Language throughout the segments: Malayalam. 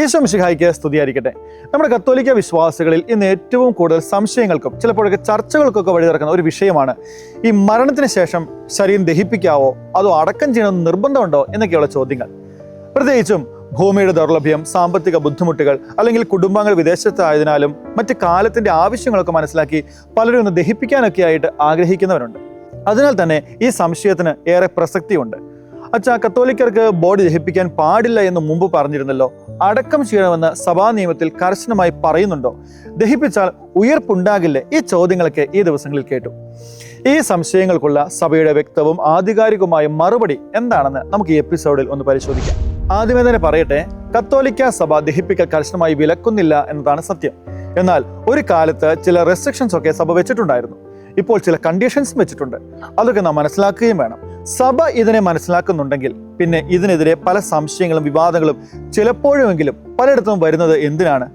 ഈശോ മിശിഹായിക്ക് സ്തുതിയായിരിക്കട്ടെ. നമ്മുടെ കത്തോലിക്ക വിശ്വാസികളിൽ ഇന്ന് ഏറ്റവും കൂടുതൽ സംശയങ്ങൾക്കും ചിലപ്പോഴൊക്കെ ചർച്ചകൾക്കൊക്കെ വഴി തുറക്കുന്ന ഒരു വിഷയമാണ് ഈ മരണത്തിന് ശേഷം ശരീരം ദഹിപ്പിക്കാവോ അതോ അടക്കം ചെയ്യണമെന്ന് നിർബന്ധമുണ്ടോ എന്നൊക്കെയുള്ള ചോദ്യങ്ങൾ. പ്രത്യേകിച്ചും ഭൂമിയുടെ ദൗർലഭ്യം സാമ്പത്തിക ബുദ്ധിമുട്ടുകൾ അല്ലെങ്കിൽ കുടുംബങ്ങൾ വിദേശത്തായതിനാലും മറ്റ് കാലത്തിന്റെ ആവശ്യങ്ങളൊക്കെ മനസ്സിലാക്കി പലരും ഒന്ന് ദഹിപ്പിക്കാനൊക്കെ ആയിട്ട് ആഗ്രഹിക്കുന്നവരുണ്ട്. അതിനാൽ തന്നെ ഈ സംശയത്തിന് ഏറെ പ്രസക്തിയുണ്ട്. അച്ഛാ കത്തോലിക്കർക്ക് ബോഡി ദഹിപ്പിക്കാൻ പാടില്ല എന്ന് മുമ്പ് പറഞ്ഞിരുന്നല്ലോ. അടക്കം ചെയ്യണമെന്ന് സഭാ നിയമത്തിൽ കർശനമായി പറയുന്നുണ്ടോ? ദഹിപ്പിച്ചാൽ ഉയർപ്പുണ്ടാകില്ലേ? ഈ ചോദ്യങ്ങളൊക്കെ ഈ ദിവസങ്ങളിൽ കേട്ടു. ഈ സംശയങ്ങൾക്കുള്ള സഭയുടെ വ്യക്തവും ആധികാരികവുമായ മറുപടി എന്താണെന്ന് നമുക്ക് ഈ എപ്പിസോഡിൽ ഒന്ന് പരിശോധിക്കാം. ആദ്യമേ തന്നെ പറയട്ടെ കത്തോലിക്ക സഭ ദഹിപ്പിക്കൽ കർശനമായി വിലക്കുന്നില്ല എന്നതാണ് സത്യം. എന്നാൽ ഒരു കാലത്ത് ചില റെസ്ട്രിക്ഷൻസ് ഒക്കെ സഭ വെച്ചിട്ടുണ്ടായിരുന്നു. ഇപ്പോൾ ചില കണ്ടീഷൻസ് വെച്ചിട്ടുണ്ട്. അതൊക്കെ നാം മനസ്സിലാക്കുകയും വേണം. സഭ ഇതിനെ മനസ്സിലാക്കുന്നുണ്ടെങ്കിൽ പിന്നെ ഇതിനെതിരെ പല സംശയങ്ങളും വിവാദങ്ങളും ചിലപ്പോഴുമെങ്കിലും പലയിടത്തും വരുന്നത് എന്തിനാണ്?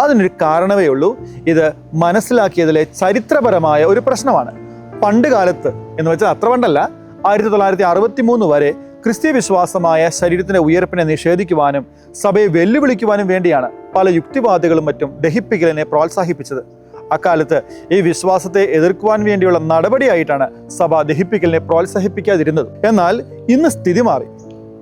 അതിനൊരു കാരണമേ ഉള്ളൂ. ഇത് മനസ്സിലാക്കിയതിലെ ചരിത്രപരമായ ഒരു പ്രശ്നമാണ്. പണ്ട് കാലത്ത് എന്ന് വെച്ചാൽ അത്ര പണ്ടല്ല. ആയിരത്തി തൊള്ളായിരത്തി അറുപത്തി മൂന്ന് വരെ ക്രിസ്ത്യ വിശ്വാസമായ ശരീരത്തിന്റെ ഉയർപ്പിനെ നിഷേധിക്കുവാനും സഭയെ വെല്ലുവിളിക്കുവാനും വേണ്ടിയാണ് പല യുക്തിവാദികളും മറ്റും ദഹിപ്പിക്കലിനെ പ്രോത്സാഹിപ്പിച്ചത്. അക്കാലത്ത് ഈ വിശ്വാസത്തെ എതിർക്കുവാൻ വേണ്ടിയുള്ള നടപടിയായിട്ടാണ് സഭ ദഹിപ്പിക്കലിനെ പ്രോത്സാഹിപ്പിക്കാതിരുന്നത്. എന്നാൽ ഇന്ന് സ്ഥിതി മാറി.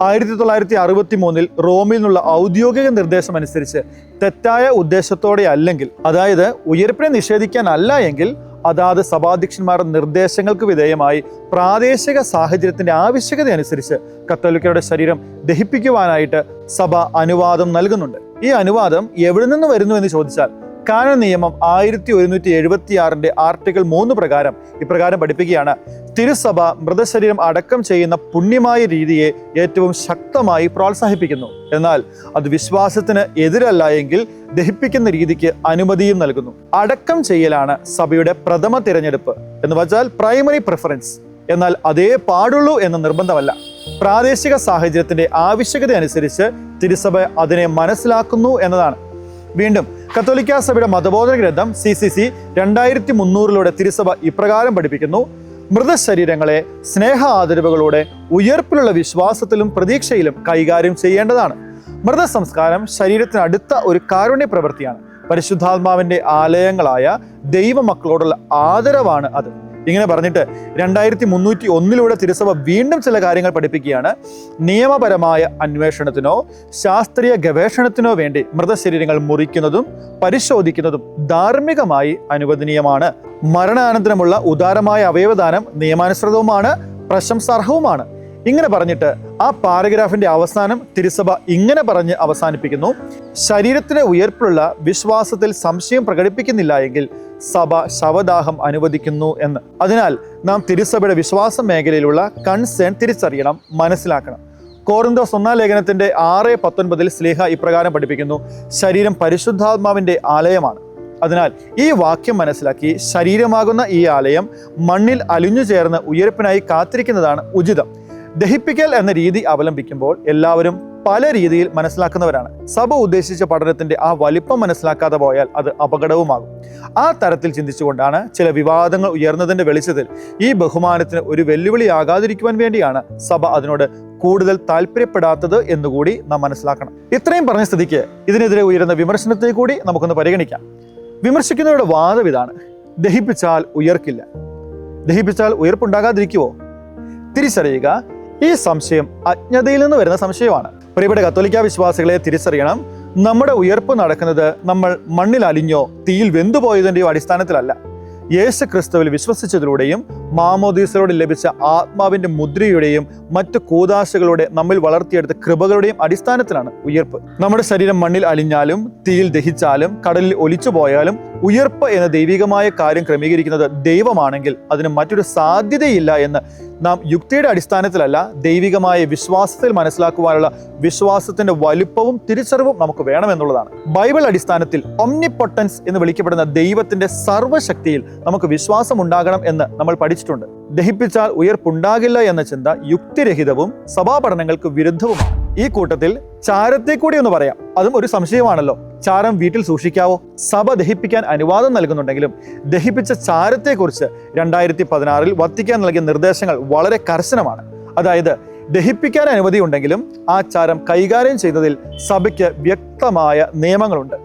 ആയിരത്തി തൊള്ളായിരത്തി അറുപത്തി മൂന്നിൽ റോമിൽ നിന്നുള്ള ഔദ്യോഗിക നിർദ്ദേശം അനുസരിച്ച് തെറ്റായ ഉദ്ദേശത്തോടെ അല്ലെങ്കിൽ അതായത് ഉയർപ്പിനെ നിഷേധിക്കാനല്ല എങ്കിൽ അതാത് സഭാധ്യക്ഷന്മാരുടെ നിർദ്ദേശങ്ങൾക്ക് വിധേയമായി പ്രാദേശിക സാഹചര്യത്തിന്റെ ആവശ്യകത അനുസരിച്ച് കത്തോലിക്കരുടെ ശരീരം ദഹിപ്പിക്കുവാനായിട്ട് സഭ അനുവാദം നൽകുന്നുണ്ട്. ഈ അനുവാദം എവിടെ നിന്ന് വരുന്നു എന്ന് ചോദിച്ചാൽ കാനൻ നിയമം ആയിരത്തി ഒരുന്നൂറ്റി എഴുപത്തി ആറിന്റെ ആർട്ടിക്കിൾ മൂന്ന് പ്രകാരം ഇപ്രകാരം പഠിപ്പിക്കുകയാണ്. തിരുസഭ മൃതശരീരം അടക്കം ചെയ്യുന്ന പുണ്യമായ രീതിയെ ഏറ്റവും ശക്തമായി പ്രോത്സാഹിപ്പിക്കുന്നു. എന്നാൽ അത് വിശ്വാസത്തിന് എതിരല്ല എങ്കിൽ ദഹിപ്പിക്കുന്ന രീതിക്ക് അനുമതിയും നൽകുന്നു. അടക്കം ചെയ്യലാണ് സഭയുടെ പ്രഥമ തിരഞ്ഞെടുപ്പ് എന്ന് വെച്ചാൽ പ്രൈമറി പ്രിഫറൻസ്. എന്നാൽ അതേ പാടുള്ളൂ എന്ന നിർബന്ധമല്ല. പ്രാദേശിക സാഹചര്യത്തിന്റെ ആവശ്യകത അനുസരിച്ച് തിരുസഭ അതിനെ മനസ്സിലാക്കുന്നു എന്നതാണ്. വീണ്ടും കത്തോലിക്ക സഭയുടെ മതബോധന ഗ്രന്ഥം സി സി സി രണ്ടായിരത്തി മുന്നൂറിലൂടെ തിരുസഭ ഇപ്രകാരം പഠിപ്പിക്കുന്നു. മൃതശരീരങ്ങളെ സ്നേഹ ആദരവുകളോടെ ഉയർപ്പിലുള്ള വിശ്വാസത്തിലും പ്രതീക്ഷയിലും കൈകാര്യം ചെയ്യേണ്ടതാണ്. മൃതസംസ്കാരം ശരീരത്തിന് അടുത്ത ഒരു കാരുണ്യ പ്രവൃത്തിയാണ്. പരിശുദ്ധാത്മാവിന്റെ ആലയങ്ങളായ ദൈവമക്കളോടുള്ള ആദരവാണ് അത്. ഇങ്ങനെ പറഞ്ഞിട്ട് രണ്ടായിരത്തി മുന്നൂറ്റി ഒന്നിലൂടെ തിരുസഭ വീണ്ടും ചില കാര്യങ്ങൾ പഠിപ്പിക്കുകയാണ്. നിയമപരമായ അന്വേഷണത്തിനോ ശാസ്ത്രീയ ഗവേഷണത്തിനോ വേണ്ടി മൃതശരീരങ്ങൾ മുറിക്കുന്നതും പരിശോധിക്കുന്നതും ധാർമ്മികമായി അനുവദനീയമാണ്. മരണാനന്തരമുള്ള ഉദാരമായ അവയവദാനം നിയമാനുസൃതവുമാണ് പ്രശംസാർഹവുമാണ്. ഇങ്ങനെ പറഞ്ഞിട്ട് ആ പാരഗ്രാഫിന്റെ അവസാനം തിരുസഭ ഇങ്ങനെ പറഞ്ഞ് അവസാനിപ്പിക്കുന്നു. ശരീരത്തിന് ഉയർപ്പിലുള്ള വിശ്വാസത്തിൽ സംശയം പ്രകടിപ്പിക്കുന്നില്ല എങ്കിൽ സഭ ശവദാഹം അനുവദിക്കുന്നു എന്ന്. അതിനാൽ നാം തിരുസഭയുടെ വിശ്വാസ മേഖലയിലുള്ള കൺസേൺ തിരിച്ചറിയണം മനസ്സിലാക്കണം. കോറിന്തോസ് ഒന്നാം ലേഖനത്തിന്റെ ആറ് പത്തൊൻപതിൽ സ്ലേഹ ഇപ്രകാരം പഠിപ്പിക്കുന്നു ശരീരം പരിശുദ്ധാത്മാവിന്റെ ആലയമാണ്. അതിനാൽ ഈ വാക്യം മനസ്സിലാക്കി ശരീരമാകുന്ന ഈ ആലയം മണ്ണിൽ അലിഞ്ഞു ചേർന്ന് ഉയർപ്പിനായി കാത്തിരിക്കുന്നതാണ് ഉചിതം. ദഹിപ്പിക്കൽ എന്ന രീതി അവലംബിക്കുമ്പോൾ എല്ലാവരും പല രീതിയിൽ മനസ്സിലാക്കുന്നവരാണ്. സഭ ഉദ്ദേശിച്ച പഠനത്തിന്റെ ആ വലിപ്പം മനസ്സിലാക്കാതെ പോയാൽ അത് അപകടവുമാകും. ആ തരത്തിൽ ചിന്തിച്ചുകൊണ്ടാണ് ചില വിവാദങ്ങൾ ഉയർന്നതിന്റെ വെളിച്ചത്തിൽ ഈ ബഹുമാനത്തിന് ഒരു വെല്ലുവിളി വെല്ലുവിളിയാകാതിരിക്കുവാൻ വേണ്ടിയാണ് സഭ അതിനോട് കൂടുതൽ താല്പര്യപ്പെടാത്തത് എന്നുകൂടി നാം മനസ്സിലാക്കണം. ഇത്രയും പറഞ്ഞ സ്ഥിതിക്ക് ഇതിനെതിരെ ഉയരുന്ന വിമർശനത്തെ കൂടി നമുക്കൊന്ന് പരിഗണിക്കാം. വിമർശിക്കുന്നവരുടെ വാദം ഇതാണ്. ദഹിപ്പിച്ചാൽ ഉയർക്കില്ല. ദഹിപ്പിച്ചാൽ ഉയർപ്പുണ്ടാകാതിരിക്കുവോ? തിരിച്ചറിയുക ഈ സംശയം അജ്ഞതയിൽ നിന്ന് വരുന്ന സംശയമാണ്. പ്രിയപ്പെട്ട കത്തോലിക്ക വിശ്വാസികളെ തിരിച്ചറിയണം. നമ്മുടെ ഉയർപ്പ് നടക്കുന്നത് നമ്മൾ മണ്ണിൽ അലിഞ്ഞോ തീയിൽ വെന്തുപോയതിന്റെയോ അടിസ്ഥാനത്തിലല്ല. യേശു ക്രിസ്തുവിൽ വിശ്വസിച്ചതിലൂടെയും മാമോദീസലോട് ലഭിച്ച ആത്മാവിന്റെ മുദ്രയുടെയും മറ്റു കൂതാശകളുടെ നമ്മിൽ വളർത്തിയെടുത്ത കൃപകളുടെയും അടിസ്ഥാനത്തിലാണ് ഉയർപ്പ്. നമ്മുടെ ശരീരം മണ്ണിൽ അലിഞ്ഞാലും തീയിൽ ദഹിച്ചാലും കടലിൽ ഒലിച്ചു പോയാലും ഉയർപ്പ് എന്ന ദൈവികമായ കാര്യം ക്രമീകരിക്കുന്നത് ദൈവമാണെങ്കിൽ അതിന് മറ്റൊരു സാധ്യതയില്ല എന്ന് നാം യുക്തിയുടെ അടിസ്ഥാനത്തിലല്ല ദൈവികമായ വിശ്വാസത്തിൽ മനസ്സിലാക്കുവാനുള്ള വിശ്വാസത്തിന്റെ വലുപ്പവും തിരിച്ചറിവും നമുക്ക് വേണമെന്നുള്ളതാണ് ബൈബിൾ അടിസ്ഥാനത്തിൽ ഒംനിപ്പൊട്ടൻസ് എന്ന് വിളിക്കപ്പെടുന്ന ദൈവത്തിന്റെ സർവശക്തിയിൽ നമുക്ക് വിശ്വാസം ഉണ്ടാകണം എന്ന് നമ്മൾ പഠിച്ചിട്ടുണ്ട് ദഹിപ്പിച്ചാൽ ഉയർപ്പുണ്ടാകില്ല എന്ന ചിന്ത യുക്തിരഹിതവും സഭാപഠനങ്ങൾക്ക് വിരുദ്ധവുമാണ്. ഈ കൂട്ടത്തിൽ ചാരത്തെ കൂടി ഒന്ന് പറയാം. അതും ഒരു സംശയമാണല്ലോ. ചാരം വീട്ടിൽ സൂക്ഷിക്കാവോ? സഭ ദഹിപ്പിക്കാൻ അനുവാദം നൽകുന്നുണ്ടെങ്കിലും ദഹിപ്പിച്ച ചാരത്തെക്കുറിച്ച് രണ്ടായിരത്തി പതിനാറിൽ വത്തിക്കാൻ നൽകിയ നിർദ്ദേശങ്ങൾ വളരെ കർശനമാണ്. അതായത് ദഹിപ്പിക്കാൻ അനുമതി ഉണ്ടെങ്കിലും ആ ചാരം കൈകാര്യം ചെയ്തതിൽ സഭയ്ക്ക് വ്യക്തമായ നിയമങ്ങളുണ്ട്.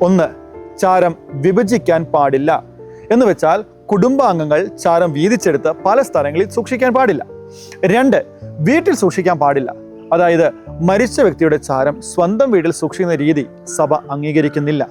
ഒന്ന് ചാരം വിഭജിക്കാൻ പാടില്ല. എന്ന് വെച്ചാൽ കുടുംബാംഗങ്ങൾ ചാരം വീതിച്ചെടുത്ത് പല സ്ഥലങ്ങളിൽ സൂക്ഷിക്കാൻ പാടില്ല. രണ്ട് വീട്ടിൽ സൂക്ഷിക്കാൻ പാടില്ല. അതായത് മരിച്ച വ്യക്തിയുടെ ചാരം സ്വന്തം വീട്ടിൽ സൂക്ഷിക്കുന്ന രീതി സഭ അംഗീകരിക്കുന്നില്ല.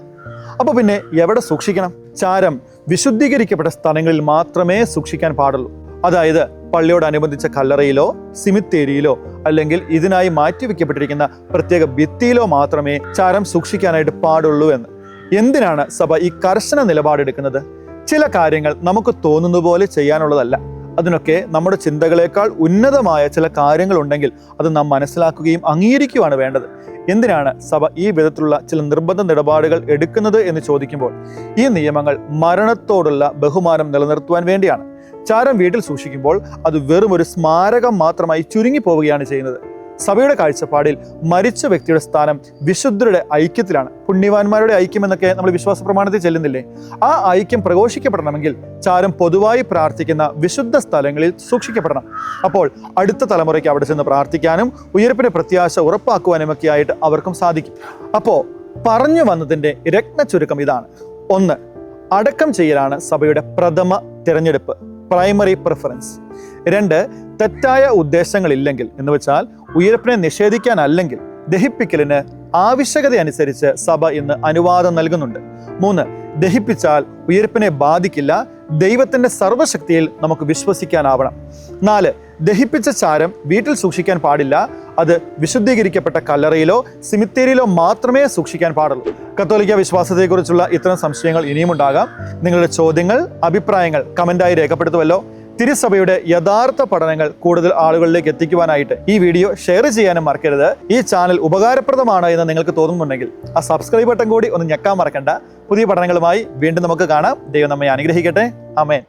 അപ്പോൾ പിന്നെ എവിടെ സൂക്ഷിക്കണം? ചാരം വിശുദ്ധീകരിക്കപ്പെട്ട സ്ഥലങ്ങളിൽ മാത്രമേ സൂക്ഷിക്കാൻ പാടുള്ളൂ. അതായത് പള്ളിയോടനുബന്ധിച്ച കല്ലറയിലോ സിമിത്തേരിയിലോ അല്ലെങ്കിൽ ഇതിനായി മാറ്റിവെക്കപ്പെട്ടിരിക്കുന്ന പ്രത്യേക ഭിത്തിയിലോ മാത്രമേ ചാരം സൂക്ഷിക്കാനായിട്ട് പാടുള്ളൂ എന്ന്. എന്തിനാണ് സഭ ഈ കർശന നിലപാടെടുക്കുന്നത്? ചില കാര്യങ്ങൾ നമുക്ക് തോന്നുന്ന പോലെ ചെയ്യാനുള്ളതല്ല. അതിനൊക്കെ നമ്മുടെ ചിന്തകളേക്കാൾ ഉന്നതമായ ചില കാര്യങ്ങളുണ്ടെങ്കിൽ അത് നാം മനസ്സിലാക്കുകയും അംഗീകരിക്കുകയാണ് വേണ്ടത്. എന്തിനാണ് സഭ ഈ വിധത്തിലുള്ള ചില നിർബന്ധ നിലപാടുകൾ എടുക്കുന്നത് എന്ന് ചോദിക്കുമ്പോൾ ഈ നിയമങ്ങൾ മരണത്തോടുള്ള ബഹുമാനം നിലനിർത്തുവാൻ വേണ്ടിയാണ്. ചാരം വീട്ടിൽ സൂക്ഷിക്കുമ്പോൾ അത് വെറും ഒരു സ്മാരകം മാത്രമായി ചുരുങ്ങി പോവുകയാണ് ചെയ്യുന്നത്. സഭയുടെ കാഴ്ചപ്പാടിൽ മരിച്ച വ്യക്തിയുടെ സ്ഥാനം വിശുദ്ധരുടെ ഐക്യത്തിലാണ്. പുണ്യവാന്മാരുടെ ഐക്യം എന്നൊക്കെ നമ്മൾ വിശ്വാസ പ്രമാണത്തിൽ ചെല്ലുന്നില്ലേ? ആ ഐക്യം പ്രഘോഷിക്കപ്പെടണമെങ്കിൽ ചാരം പൊതുവായി പ്രാർത്ഥിക്കുന്ന വിശുദ്ധ സ്ഥലങ്ങളിൽ സൂക്ഷിക്കപ്പെടണം. അപ്പോൾ അടുത്ത തലമുറയ്ക്ക് അവിടെ ചെന്ന് പ്രാർത്ഥിക്കാനും ഉയർപ്പിന്റെ പ്രത്യാശ ഉറപ്പാക്കുവാനും ഒക്കെ ആയിട്ട് അവർക്കും സാധിക്കും. അപ്പോൾ പറഞ്ഞു വന്നതിന്റെ രത്ന ചുരുക്കം ഇതാണ്. ഒന്ന് അടക്കം ചെയ്യലാണ് സഭയുടെ പ്രഥമ തിരഞ്ഞെടുപ്പ്. പ്രൈമറി പ്രിഫറൻസ് രണ്ട് തെറ്റായ ഉദ്ദേശങ്ങളില്ലെങ്കിൽ എന്ന് വെച്ചാൽ ഉയർപ്പിനെ നിഷേധിക്കാനല്ലെങ്കിൽ ദഹിപ്പിക്കലിന് ആവശ്യകത അനുസരിച്ച് സഭ ഇന്ന് അനുവാദം നൽകുന്നുണ്ട്. മൂന്ന് ദഹിപ്പിച്ചാൽ ഉയർപ്പിനെ ബാധിക്കില്ല ദൈവത്തിന്റെ സർവശക്തിയിൽ നമുക്ക് വിശ്വസിക്കാനാവണം. നാല് ദഹിപ്പിച്ച ചാരം വീട്ടിൽ സൂക്ഷിക്കാൻ പാടില്ല അത് വിശുദ്ധീകരിക്കപ്പെട്ട കല്ലറയിലോ സിമിത്തേരിയിലോ മാത്രമേ സൂക്ഷിക്കാൻ പാടുള്ളൂ. കത്തോലിക്ക വിശ്വാസത്തെക്കുറിച്ചുള്ള ഇത്തരം സംശയങ്ങൾ ഇനിയും ഉണ്ടാകാം. നിങ്ങളുടെ ചോദ്യങ്ങൾ അഭിപ്രായങ്ങൾ കമന്റായി രേഖപ്പെടുത്തുമല്ലോ തിരുസഭയുടെ യഥാർത്ഥ പഠനങ്ങൾ കൂടുതൽ ആളുകളിലേക്ക് എത്തിക്കുവാനായിട്ട് ഈ വീഡിയോ ഷെയർ ചെയ്യാനും മറക്കരുത്. ഈ ചാനൽ ഉപകാരപ്രദമാണ് എന്ന് നിങ്ങൾക്ക് തോന്നുന്നുണ്ടെങ്കിൽ ആ സബ്സ്ക്രൈബ് ബട്ടൺ കൂടി ഒന്ന് ഞെക്കാൻ മറക്കണ്ട. പുതിയ പഠനങ്ങളുമായി വീണ്ടും നമുക്ക് കാണാം. ദൈവം നമ്മെ അനുഗ്രഹിക്കട്ടെ. അമേൻ